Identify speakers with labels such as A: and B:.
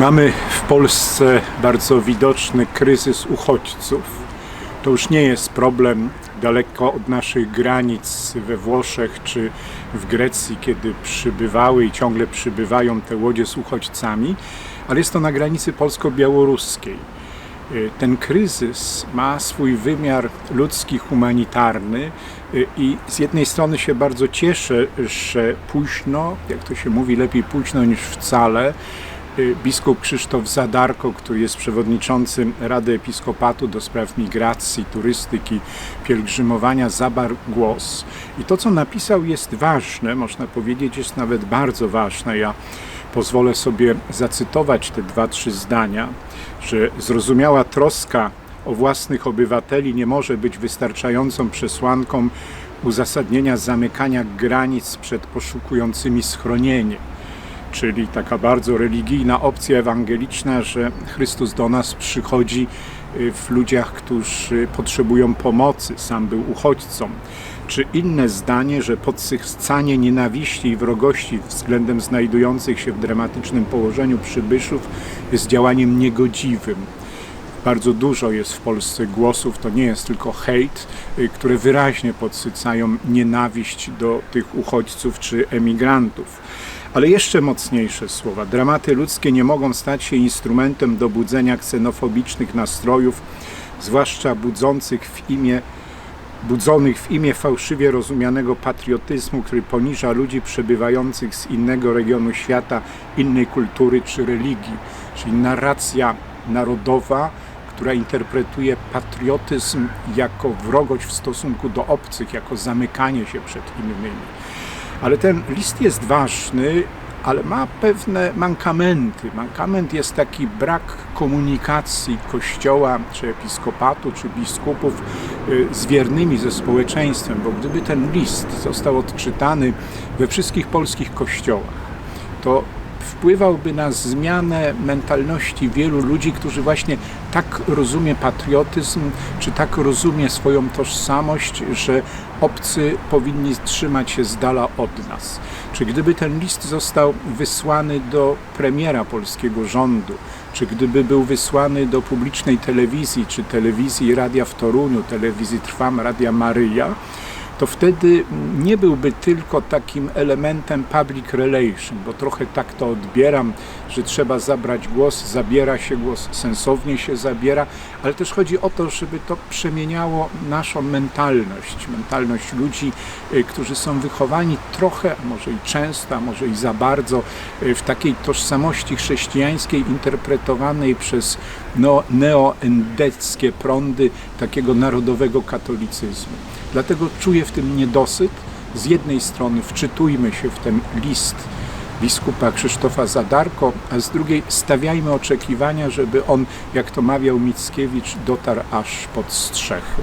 A: Mamy w Polsce bardzo widoczny kryzys uchodźców. To już nie jest problem daleko od naszych granic we Włoszech czy w Grecji, kiedy przybywały i ciągle przybywają te łodzie z uchodźcami, ale jest to na granicy polsko-białoruskiej. Y, Ten kryzys ma swój wymiar ludzki, humanitarny y, i z jednej strony się bardzo cieszę, że późno, jak to się mówi, lepiej późno niż wcale, biskup Krzysztof Zadarko, który jest przewodniczącym Rady Episkopatu do spraw migracji, turystyki, pielgrzymowania, zabarł głos. I to, co napisał, jest ważne, można powiedzieć, jest nawet bardzo ważne. Ja pozwolę sobie zacytować te dwa, trzy zdania, że zrozumiała troska o własnych obywateli nie może być wystarczającą przesłanką uzasadnienia zamykania granic przed poszukującymi schronienie czyli taka bardzo religijna opcja ewangeliczna, że Chrystus do nas przychodzi y, w ludziach, którzy potrzebują pomocy, sam był uchodźcą. Czy inne zdanie, że podsycanie nienawiści i wrogości względem znajdujących się w dramatycznym położeniu przybyszów jest działaniem niegodziwym. Bardzo dużo jest w Polsce głosów, to nie jest tylko hejt, y, które wyraźnie podsycają nienawiść do tych uchodźców czy emigrantów. Ale jeszcze mocniejsze słowa. Dramaty ludzkie nie mogą stać się instrumentem do budzenia ksenofobicznych nastrojów, zwłaszcza budzących w imię budzonych w imię fałszywie rozumianego patriotyzmu, który poniża ludzi przebywających z innego regionu świata, innej kultury czy religii. Czyli narracja narodowa, która interpretuje patriotyzm jako wrogość w stosunku do obcych, jako zamykanie się przed innymi. Ale ten list jest ważny, ale ma pewne mankamenty. Mankament jest taki brak komunikacji kościoła, czy episkopatu, czy biskupów y, z wiernymi ze społeczeństwem, bo gdyby ten list został odczytany we wszystkich polskich kościołach, to wpływałby na zmianę mentalności wielu ludzi, którzy właśnie tak rozumie patriotyzm, czy tak rozumie swoją tożsamość, że obcy powinni trzymać się z dala od nas. Czy gdyby ten list został wysłany do premiera polskiego rządu, czy gdyby był wysłany do publicznej telewizji, czy telewizji Radia w Toruniu, telewizji Trwam, Radia Maryja, to wtedy nie byłby tylko takim elementem public relation, bo trochę tak to odbieram, że trzeba zabrać głos, zabiera się głos, sensownie się zabiera, ale też chodzi o to, żeby to przemieniało naszą mentalność, mentalność ludzi, y, którzy są wychowani trochę, a może i często, a może i za bardzo y, w takiej tożsamości chrześcijańskiej interpretowanej przez no, neoendeckie prądy takiego narodowego katolicyzmu. Dlatego czuję w tym niedosyt. Z jednej strony wczytujmy się w ten list biskupa Krzysztofa Zadarko, a z drugiej stawiajmy oczekiwania, żeby on, jak to mawiał Mickiewicz, dotarł aż pod strzechy.